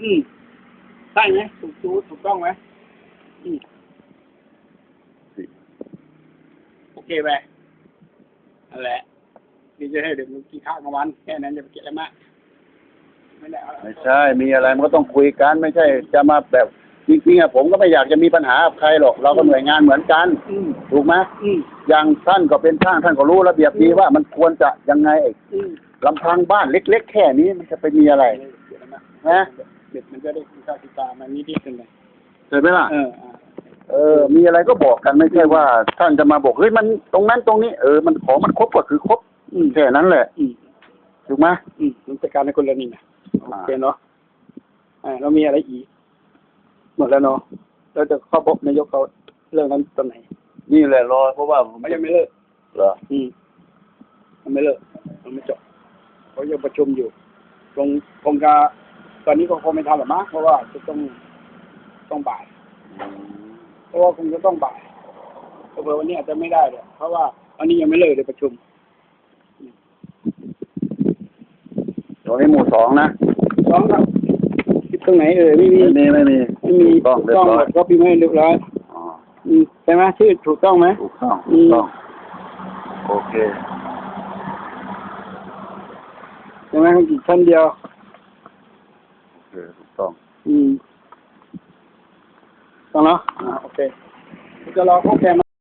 อืมใช่ไหมถูกถูกถูกต้องไหมอืมโอเคไปนั่นแหละนี่จะให้เดี๋ยวมึงกินข้าวกลางวันแค่นั้นจะไปเก็บอะไรมากไม่ได้เอาไม่ใช่ มีอะไรมันก็ต้องคุยกันไม่ใช่จะมาแบบจริงๆอะผมก็ไม่อยากจะมีปัญหากับใครหรอก เราก็หน่วยงานเหมือนกัน อืมถูกไหมอืมอย่างท่านก็เป็นช่างท่านก็รู้ระเบียบดีว่ามันควรจะยังไงไอ้อืมลำพังบ้านเล็ก ๆ แค่นี้มันจะไปมีอะไรเก็บอะไรมาก นะ เด็กมันจะได้กินข้าวกินปลามันนิดๆนึงเลยเห็นไหมล่ะเอออ่าเออ มีอะไรก็บอกกันไม่ใช่ว่าท่านจะมาบอกเฮ้ยมันตรงนั้นตรงนี้เออมันของมันครบก็คือครบอืมแค่นั้นแหละอืมถูกไหมอืมมันจัดการในคนละนี่นะโอเคเนาะอ่าเรามีอะไรอีกหมดแล้วเนาะเราจะเข้าพบนายกเขาเรื่องนั้นตอนไหน นี่แหละรอเพราะว่าผมเขายังไม่เลิกเหรออืมมันไม่เลิกมันไม่จบเขายังประชุมอยู่คงคงจะ ตอนนี้ก็คงไม่ทันหรอกมั้งเพราะว่าจะต้องต้องบ่าย เพราะว่าคงจะต้องบ่ายเพราะว่าวันนี้อาจจะไม่ได้เลยเพราะว่าวันนี้ยังไม่เลิกเลยประชุมตรงนี้หมู่สองนะสองครับคิดตรงไหนเอ่ยไม่มีไม่มีไม่มีไม่มีต้องถูกเรียต้อบงร้หอมยดก็พิมพ์ให้เรียบร้อยอ๋ออืมใช่ไหมชื่อถูกต้องไหมถูกต้องอืถูกมต้องโอเคใช่ไหมอีกชั้นเดียว โอเคถูกต้อง อืมต้องเนาะอ่าโอเค จะรอพวกแกมา